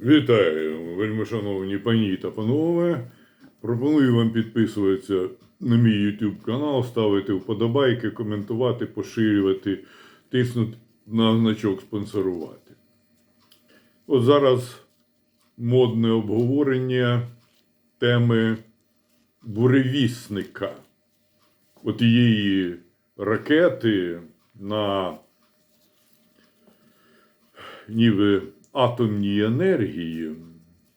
Вітаю, вельми шановні пані та панове. Пропоную вам підписуватися на мій YouTube канал, ставити вподобайки, коментувати, поширювати, тиснути на значок спонсорувати. От зараз модне обговорення теми буревісника. От її ракети на ніби атомній енергії,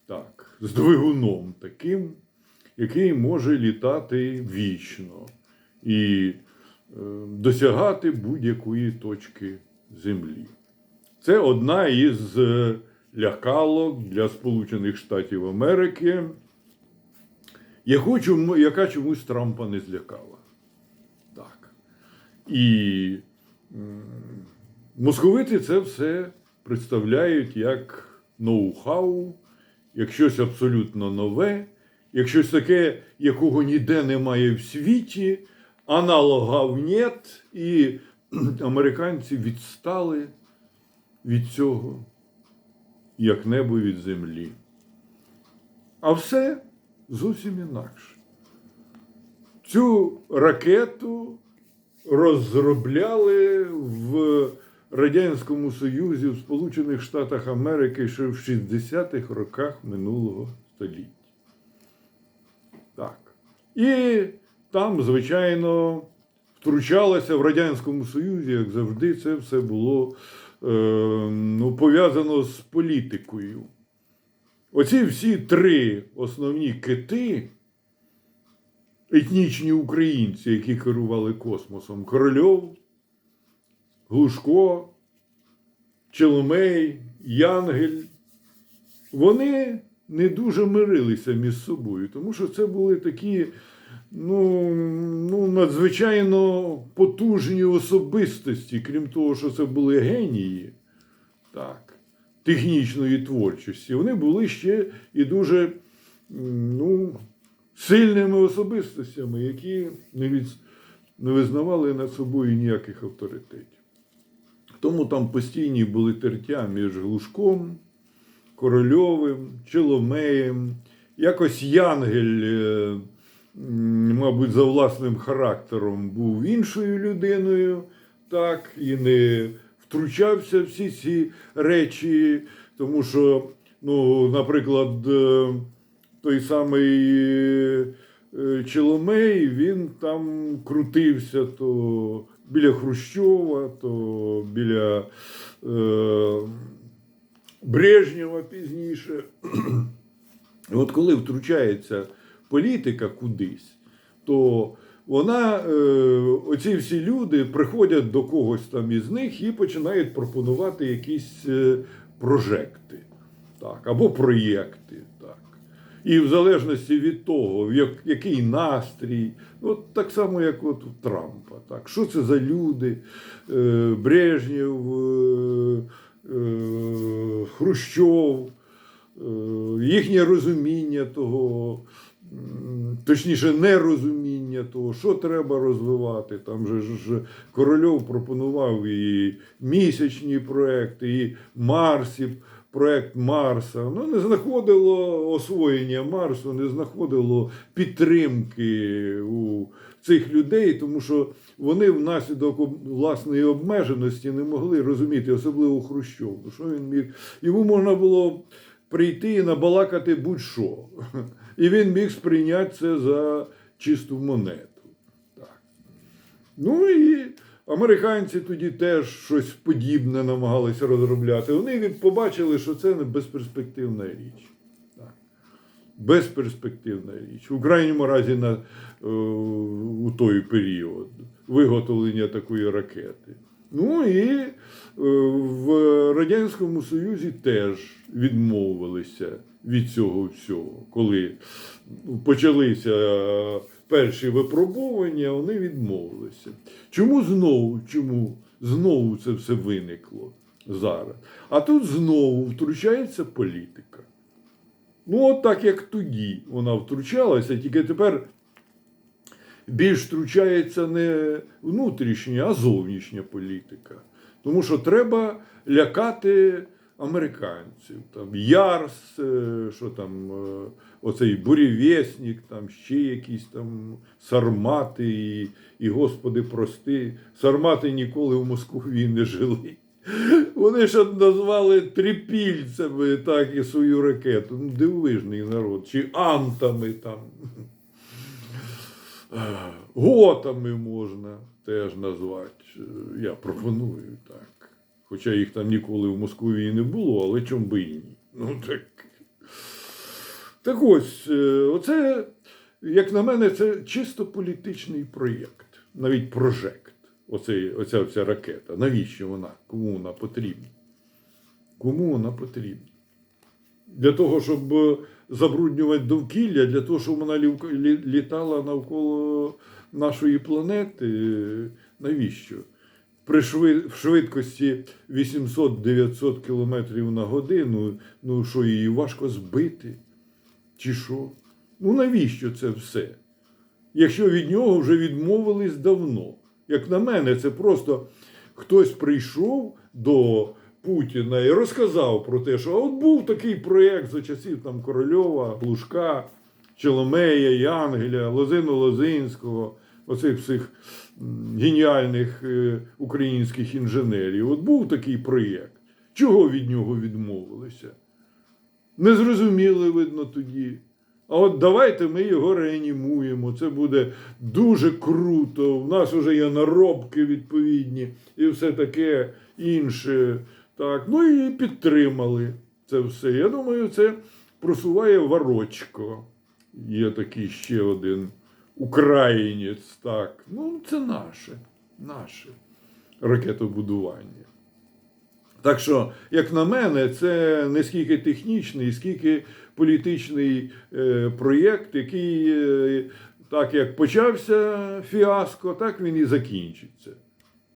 так, з двигуном таким, який може літати вічно і е, досягати будь-якої точки Землі. Це одна із е, лякалок для Сполучених Штатів Америки, яка чомусь Трампа не злякала. Так. І московити це все представляють як ноу-хау, як щось абсолютно нове, як щось таке, якого ніде немає в світі, аналогів нет, і американці відстали від цього, як небо від землі. А все зовсім інакше. Цю ракету розробляли в Радянському Союзі, в Сполучених Штатах Америки ще в 60-х роках минулого століття. Так. І там, звичайно, втручалося в Радянському Союзі, як завжди, це все було е, ну, пов'язано з політикою. Оці всі три основні кити, етнічні українці, які керували космосом, Корольов, Глушко, Челомей, Янгель, вони не дуже мирилися між собою, тому що це були такі ну, ну, надзвичайно потужні особистості, крім того, що це були генії так, технічної творчості. Вони були ще і дуже ну, сильними особистостями, які не, визнавали над собою ніяких авторитетів. Тому там постійні були тертя між Глушком, Корольовим, Челомеєм. Якось Янгель, е, мабуть, за власним характером був іншою людиною, так, і не втручався всі ці речі, тому що, ну, наприклад, е, той самий е, Челомей, він там крутився то біля Хрущова, то біля е, Брежнєва пізніше. І от коли втручається політика кудись, то вона, е, оці всі люди приходять до когось там із них і починають пропонувати якісь е, прожекти так, або проєкти. І в залежності від того, як, який настрій, от так само, як от у Трампа. Так. Що це за люди? Е, Брежнєв, е, е, Хрущов, їхнє розуміння того, точніше, нерозуміння того, що треба розвивати. Там же ж Корольов пропонував і місячні проекти, і Марсів. Проект Марса ну, не знаходило освоєння Марсу, не знаходило підтримки у цих людей, тому що вони внаслідок власної обмеженості не могли розуміти, особливо Хрущов. Що він міг? Йому можна було прийти і набалакати будь-що. І він міг сприйняти це за чисту монету. Так. Ну і американці тоді теж щось подібне намагалися розробляти. Вони побачили, що це не безперспективна річ. Так. Безперспективна річ. У крайньому разі на, е, у той період виготовлення такої ракети. Ну і е, в Радянському Союзі теж відмовилися від цього всього. Коли почалися перші випробування, вони відмовилися. Чому знову? Чому знову це все виникло зараз? А тут знову втручається політика. Ну, от так як тоді вона втручалася, тільки тепер більш втручається не внутрішня, а зовнішня політика. Тому що треба лякати американців. Там Ярс, е, що там, е, оцей бурєвєснік, там ще якісь там сармати і, і господи, прости. Сармати ніколи в Москві не жили. Вони ж назвали трипільцями так і свою ракету. Ну, дивовижний народ. Чи антами там. Е, Готами можна теж назвати. Я пропоную так. Хоча їх там ніколи в Москві і не було, але чом би і ні. Ну так. Так ось, е, оце, як на мене, це чисто політичний проєкт, навіть прожект. Оця вся ракета. Навіщо вона? Кому вона потрібна? Кому вона потрібна? Для того, щоб е, забруднювати довкілля, для того, щоб вона літала навколо нашої планети. Е, Навіщо? При швидкості 800-900 км на годину, ну що, її важко збити? Чи що? Ну навіщо це все? Якщо від нього вже відмовились давно. Як на мене, це просто хтось прийшов до Путіна і розказав про те, що от був такий проєкт за часів там Корольова, Глушка, Челомея, Янгеля, Лозину Лозинського, оцих всіх геніальних е, українських інженерів. От був такий проєкт. Чого від нього відмовилися? Не зрозуміли, видно, тоді. А от давайте ми його реанімуємо. Це буде дуже круто. В нас вже є наробки відповідні і все таке інше. Так, ну і підтримали це все. Я думаю, це просуває Варочко. Є такий ще один українець. Так, ну це наше, наше ракетобудування. Так що, як на мене, це не скільки технічний, скільки політичний е, проєкт, який, е, так як почався фіаско, так він і закінчиться.